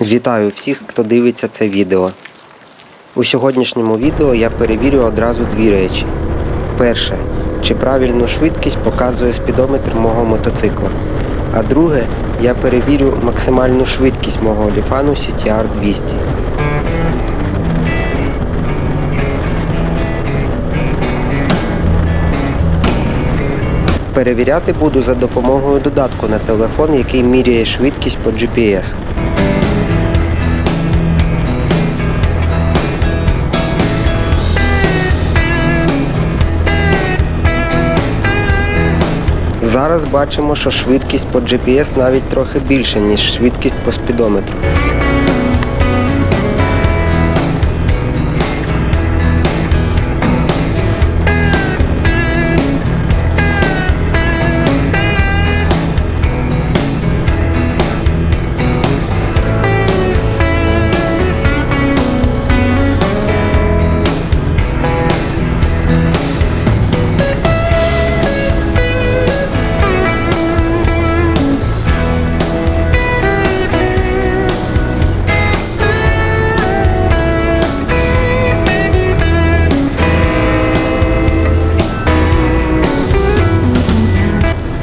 Вітаю всіх, хто дивиться це відео. У сьогоднішньому відео я перевірю одразу дві речі. Перше, чи правильну швидкість показує спідометр мого мотоцикла. А друге, я перевірю максимальну швидкість мого ліфану CTR 200. Перевіряти буду за допомогою додатку на телефон, який міряє швидкість по GPS. Зараз бачимо, що швидкість по GPS навіть трохи більша, ніж швидкість по спідометру.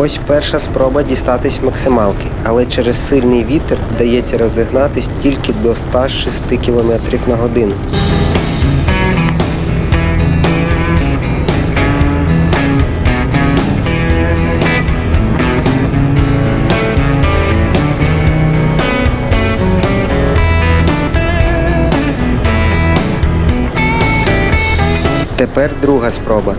Ось перша спроба дістатись максималки, але через сильний вітер вдається розігнатись тільки до 106 км на годину. Тепер друга спроба.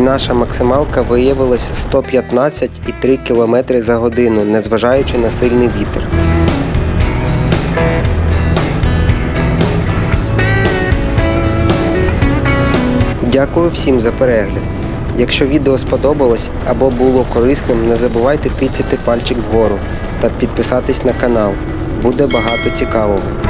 Наша максималка виявилася 115,3 км за годину, незважаючи на сильний вітер. Дякую всім за перегляд. Якщо відео сподобалось або було корисним, не забувайте тицяти пальчик вгору та підписатись на канал. Буде багато цікавого.